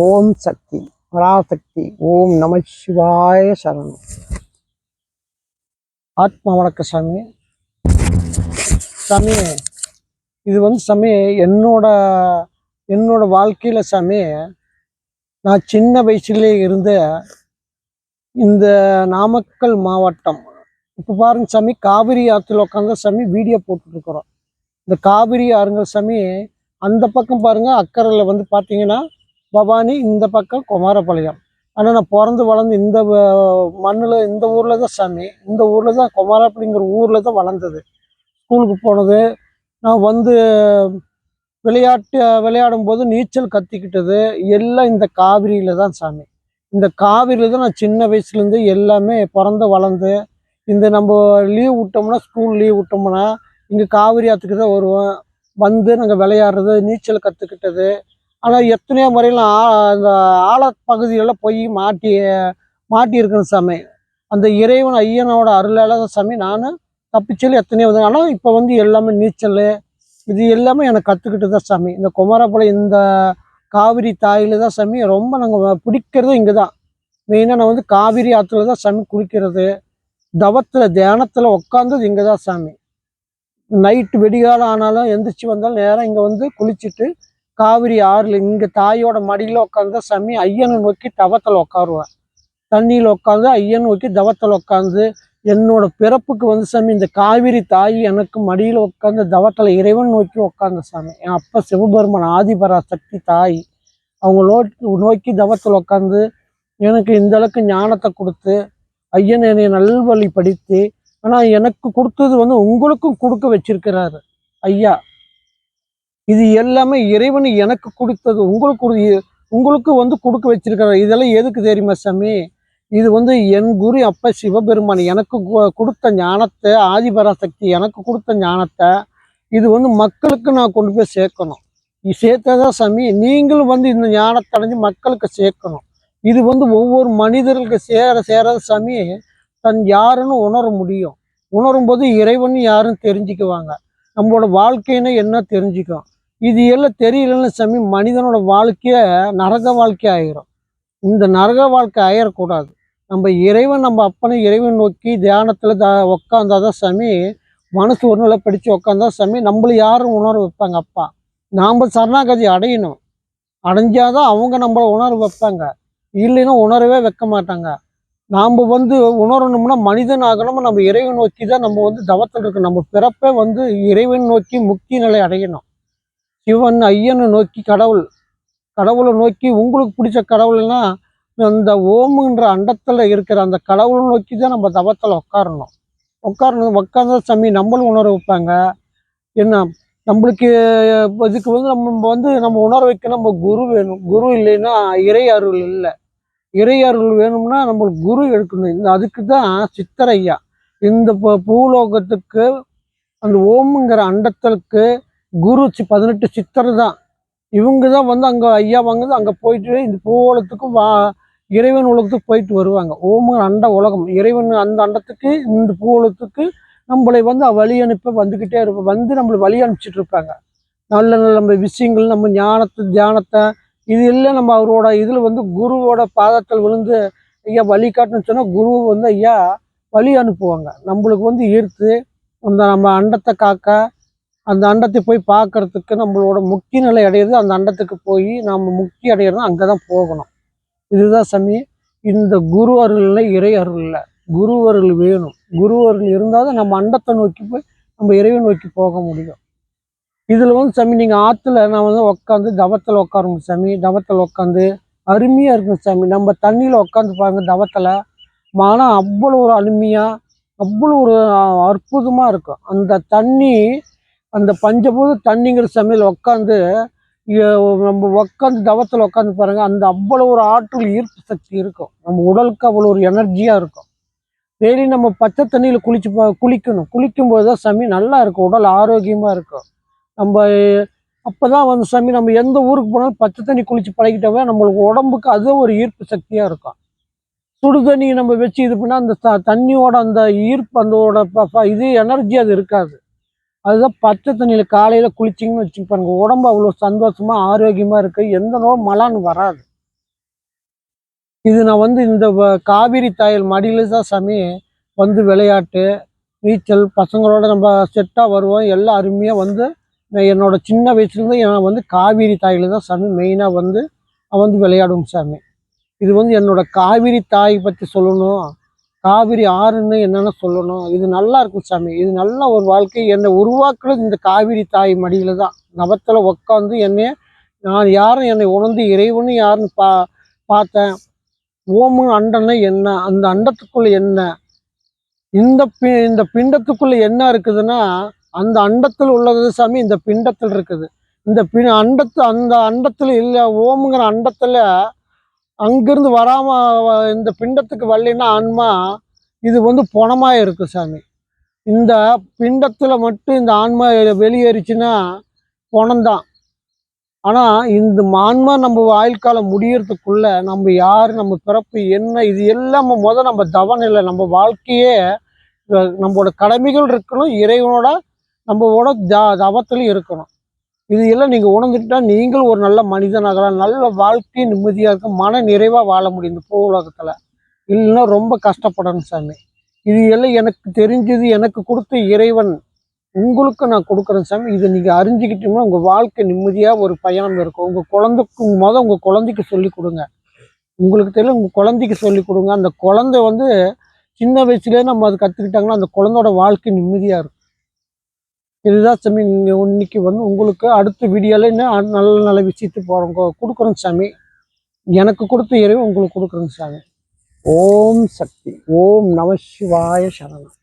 ஓம் சக்தி பராசக்தி ஓம் நம சிவாய சரணம். ஆத்மா வணக்க சாமி. சாமி இது வந்து சாமி என்னோட என்னோட வாழ்க்கையில சாமி நான் சின்ன வயசுலேயே இருந்து இந்த நாமக்கல் மாவட்டம் இப்போ பாருங்க சாமி காவிரி ஆற்றுல உட்காந்து சாமி வீடியோ போட்டுட்ருக்குறோம். இந்த காவிரி ஆறுங்க சாமி அந்த பக்கம் பாருங்க அக்கறையில் வந்து பார்த்தீங்கன்னா பவானி இந்த பக்கம் குமாரபாளையம். ஆனால் நான் பிறந்து வளர்ந்து இந்த மண்ணில் இந்த ஊரில் தான் சாமி. இந்த ஊரில் தான் குமாரப்பள்ளிங்கிற ஊரில் தான் வளர்ந்தது. ஸ்கூலுக்கு போனது. நான் வந்து விளையாட்டு விளையாடும் போது நீச்சல் கற்றுக்கிட்டது எல்லாம் இந்த காவிரியில் தான் சாமி. இந்த காவிரியில் தான் நான் சின்ன வயசுலேருந்து எல்லாமே பிறந்து வளர்ந்து இந்த நம்ம லீவ் விட்டோம்னா ஸ்கூல் லீவ் விட்டோம்னா இங்கே காவிரி ஆற்றுக்கு தான் வருவோம். வந்து நாங்கள் விளையாடுறது நீச்சல் கற்றுக்கிட்டது ஆனால் எத்தனையோ முறையிலும் அந்த ஆழ பகுதிகளெல்லாம் போய் மாட்டி மாட்டியிருக்கேன் சாமி. அந்த இறைவன் ஐயனோட அருளால் தான் சாமி நான் தப்பிச்சல் எத்தனையோ வந்து ஆனால் இப்போ வந்து எல்லாமே நீச்சல் இது எல்லாமே எனக்கு கற்றுக்கிட்டு தான் சாமி. இந்த குமாரபாளையம் இந்த காவிரி தாயில் தான் சாமி ரொம்ப நாங்கள் பிடிக்கிறதும் இங்கே தான். மெயினாக நான் வந்து காவிரி ஆற்றுல தான் சாமி குளிக்கிறது. தவத்தில் தியானத்தில் உட்காந்தது இங்கே தான் சாமி. நைட்டு வெடிகாலம் ஆனாலும் எந்திரிச்சு வந்தாலும் நேரம் இங்கே வந்து குளிச்சுட்டு காவிரி ஆறுல இங்கே தாயோட மடியில் உட்காந்து சாமி ஐயனை நோக்கி தவத்தில் உட்காருவேன் தண்ணியில் உட்காந்து ஐயன் நோக்கி தவத்தில் உட்காந்து என்னோட பிறப்புக்கு வந்து சாமி இந்த காவிரி தாய் எனக்கு மடியில் உட்காந்து தவத்தில் இறைவன் நோக்கி உட்காந்த சாமி. என் அப்பா சிவபெருமன் ஆதிபராசக்தி தாய். அவங்க நோக்கி தவத்தில் உட்காந்து எனக்கு இந்த அளவுக்கு ஞானத்தை கொடுத்து ஐயன் என்னை நல்வழிப்படுத்தி படித்து ஆனால் எனக்கு கொடுத்தது வந்து உங்களுக்கும் கொடுக்க வச்சிருக்கிறாரு. ஐயா இது எல்லாமே இறைவன் எனக்கு கொடுத்தது உங்களுக்கு உங்களுக்கு வந்து கொடுக்க வச்சிருக்கிறார். இதெல்லாம் எதுக்கு தெரியுமா சாமி? இது வந்து என் குரு அப்ப சிவபெருமான் எனக்கு கொடுத்த ஞானத்தை ஆதிபராசக்தி எனக்கு கொடுத்த ஞானத்தை இது வந்து மக்களுக்கு நான் கொண்டு போய் சேர்க்கணும். சேர்த்ததான் சாமி நீங்களும் வந்து இந்த ஞானத்தை அடைஞ்சு மக்களுக்கு சேர்க்கணும். இது வந்து ஒவ்வொரு மனிதர்களுக்கு சேர சேர சாமி தன் யாருன்னு உணர முடியும். உணரும் போது இறைவன் யாருன்னு தெரிஞ்சுக்குவாங்க. நம்மளோட வாழ்க்கைன்னு என்ன தெரிஞ்சுக்கும்? இது எல்லாம் தெரியலன்னு சாமி மனிதனோட வாழ்க்கைய நரக வாழ்க்கை ஆகிரும் இந்த நரக வாழ்க்கை ஆயிடக்கூடாது நம்ம இறைவன் நம்ம அப்பனை இறைவன் நோக்கி தியானத்தில் த உக்காந்தாதான் சாமி மனசு ஒரு நிலை படித்து உக்காந்தா சாமி நம்மள யாரும் உணர வைப்பாங்க அப்பா? நாம் சரணாகதி அடையணும். அடைஞ்சாதான் அவங்க நம்மளை உணர வைப்பாங்க. இல்லைன்னா உணரவே வைக்க மாட்டாங்க. நாம் வந்து உணரணும்னா மனிதன் ஆகணும் நம்ம இறைவன் நோக்கி தான் நம்ம வந்து தவத்தில் இருக்கணும். நம்ம பிறப்பே வந்து இறைவன் நோக்கி முக்தி நிலை அடையணும். சிவன் ஐயனை நோக்கி கடவுள் கடவுளை நோக்கி உங்களுக்கு பிடிச்ச கடவுள்னா அந்த ஓமுன்ற அண்டத்தில் இருக்கிற அந்த கடவுளை நோக்கி தான் நம்ம தவத்தில் உட்காரணும் உட்காரணும் உட்கார்ந்த சாமி நம்மளும் உணர வைப்பாங்க. என்ன நம்மளுக்கு இதுக்கு வந்து நம்ம வந்து நம்ம உணர வைக்க நம்ம குரு வேணும். குரு இல்லைன்னா இறை அருள் இல்லை. இறை அருள் வேணும்னா நம்மளுக்கு குரு எடுக்கணும். இந்த அதுக்கு தான் சித்தரையா இந்த ப- பூலோகத்துக்கு அந்த ஓமுங்கிற அண்டத்திற்கு குரு சி- பதினெட்டு சித்தர் தான். இவங்க தான் வந்து அங்கே ஐயா வாங்குது அங்கே போயிட்டு இந்த பூவோலத்துக்கும் வா இறைவன் உலகத்துக்கு போயிட்டு வருவாங்க. ஓமு அண்ட உலகம். இறைவன் அந்த அண்டத்துக்கு இந்த பூவுலகத்துக்கு நம்மளை வந்து வழி அனுப்ப வந்துக்கிட்டே இருப்போம் வந்து நம்மளை வழி அனுப்பிச்சிட்டு இருப்பாங்க. நல்ல நல்ல நம்ம விஷயங்கள் நம்ம ஞானத்தை தியானத்தை இது எல்லாம் நம்ம அவரோட இதில் வந்து குருவோட பாதத்தில் விழுந்து ஐயா வழி காட்டுன்னு சொன்னால் குரு வந்து ஐயா வழி அனுப்புவாங்க. நம்மளுக்கு வந்து ஈர்த்து அந்த நம்ம அண்டத்தை காக்க அந்த அண்டத்தை போய் பார்க்கறதுக்கு நம்மளோட முக்கிய நிலை அடையிறது அந்த அண்டத்துக்கு போய் நம்ம முக்தி அடையிறது அங்கே தான் போகணும். இதுதான் சாமி. இந்த குரு அருள் இறை அருள் இல்லை. குரு அருள் வேணும். குரு அருள் இருந்தால் தான் நம்ம அண்டத்தை நோக்கி போய் நம்ம இறைவை நோக்கி போக முடியும். இதில் வந்து சாமி நீங்கள் ஆற்றுல நான் வந்து உட்காந்து தவத்தில் உட்காருங்க சாமி. தவத்தில் உட்காந்து அருமையாக இருக்கும் சாமி. நம்ம தண்ணியில் உட்காந்து பாருங்க தவத்தில். மனம் அவ்வளோ ஒரு அருமையாக அவ்வளோ ஒரு அற்புதமாக இருக்கும். அந்த தண்ணி அந்த பஞ்சபூத தண்ணிங்கிற சமையல் உட்காந்து நம்ம உட்காந்து தவத்தில் உட்காந்து பாருங்க அந்த அவ்வளோ ஒரு ஆற்றல் ஈர்ப்பு சக்தி இருக்கும். நம்ம உடலுக்கு அவ்வளோ ஒரு எனர்ஜியாக இருக்கும். டெய்லி நம்ம பச்சை தண்ணியில் குளிச்சு பா- குளிக்கணும். குளிக்கும்போது தான் சாமி நல்லா இருக்கும். உடல் ஆரோக்கியமாக இருக்கும். நம்ம அப்போ தான் வந்து சாமி நம்ம எந்த ஊருக்கு போனாலும் பச்சை தண்ணி குளித்து பழகிட்டாவே நம்மளுக்கு உடம்புக்கு அதுவும் ஒரு ஈர்ப்பு சக்தியாக இருக்கும். சுடு தண்ணியை நம்ம வச்சு இது பண்ணால் அந்த த- தண்ணியோட அந்த ஈர்ப்பு அந்த இது எனர்ஜி அது இருக்காது. அதுதான் பச்சை தண்ணியில் காலையில் குளிச்சிங்கன்னு வச்சுப்பாருங்க உடம்பு அவ்வளோ சந்தோஷமா ஆரோக்கியமாக இருக்கு. எந்த நோய் மலான்னு வராது. இது நான் வந்து இந்த வ- காவிரி தாயல் மடியில் தான் சாமி வந்து விளையாட்டு நீச்சல் பசங்களோட நம்ம செட்டாக வருவோம். எல்லாம் அருமையாக வந்து நான் என்னோட சின்ன வயசுலேருந்து நான் வந்து காவிரி தாயில் தான் சாமி மெயினாக வந்து நான் வந்து விளையாடுவோம் சாமி. இது வந்து என்னோட காவிரி தாய் பற்றி சொல்லணும். காவிரி ஆறுன்னு என்னென்ன சொல்லணும்? இது நல்லா இருக்கும் சாமி. இது நல்ல ஒரு வாழ்க்கை. என்னை உருவாக்குறது இந்த காவிரி தாய் மடியில் தான். நபத்தில் உட்காந்து என்னைய நான் யாரும் என்னை உணர்ந்து இறைவனு யாருன்னு பா பார்த்தேன். ஓமு அண்டம்னா என்ன? அந்த அண்டத்துக்குள்ளே என்ன? இந்த பி இந்த பிண்டத்துக்குள்ளே என்ன இருக்குதுன்னா அந்த அண்டத்தில் உள்ளது சாமி இந்த பிண்டத்தில் இருக்குது. இந்த பி அண்டத்து அந்த அண்டத்தில் இல்லை ஓமுங்கிற அண்டத்தில் அங்கிருந்து வராம இந்த பிண்டத்துக்கு வரலைன்னா ஆன்மா இது வந்து பொணமாக இருக்கு சாமி. இந்த பிண்டத்தில் மட்டும் இந்த ஆன்மா வெளியேறிச்சுன்னா பொணம்தான். ஆனால் இந்த ஆன்மா நம்ம ஆயுள் காலம் முடியறதுக்குள்ள நம்ம யார் நம்ம பிறப்பு என்ன இது எல்லாம் முத நம்ம தவம் இல்லை நம்ம வாழ்க்கையே நம்மளோட கடமைகள் இருக்கணும் இறைவனோட நம்மளோட த தவத்திலையும் இருக்கணும். இது எல்லாம் நீங்கள் உணர்ந்துட்டா நீங்கள் ஒரு நல்ல மனிதனாகலாம் நல்ல வாழ்க்கை நிம்மதியாக இருக்கும் மன நிறைவாக வாழ முடியும் இந்த பூ உலகத்தில் இல்லைன்னா ரொம்ப கஷ்டப்படணும் சாமி. இது எல்லாம் எனக்கு தெரிஞ்சது எனக்கு கொடுத்த இறைவன் உங்களுக்கு நான் கொடுக்குறேன் சாமி. இதை நீங்கள் அறிஞ்சிக்கிட்டோம்னா உங்கள் வாழ்க்கை நிம்மதியாக ஒரு பயணம் இருக்கும். உங்கள் குழந்தைக்கு மொதல் உங்கள் குழந்தைக்கு சொல்லி கொடுங்க. உங்களுக்கு தெரியல உங்கள் குழந்தைக்கு சொல்லி கொடுங்க. அந்த குழந்தை வந்து சின்ன வயசுலேயே நம்ம அது கற்றுக்கிட்டாங்கன்னா அந்த குழந்தையோட வாழ்க்கை நிம்மதியாக இருக்கும். இதுதான் சாமி நீங்கள் இன்னைக்கு வந்து உங்களுக்கு அடுத்த வீடியோவில் இன்னும் நல்ல நல்ல விஷயத்து போகிறோம் கொடுக்குறோம் சாமி. எனக்கு கொடுத்த இறைவன் உங்களுக்கு கொடுக்குறோங்க சாமி. ஓம் சக்தி. ஓம் நம சிவாய சரணம்.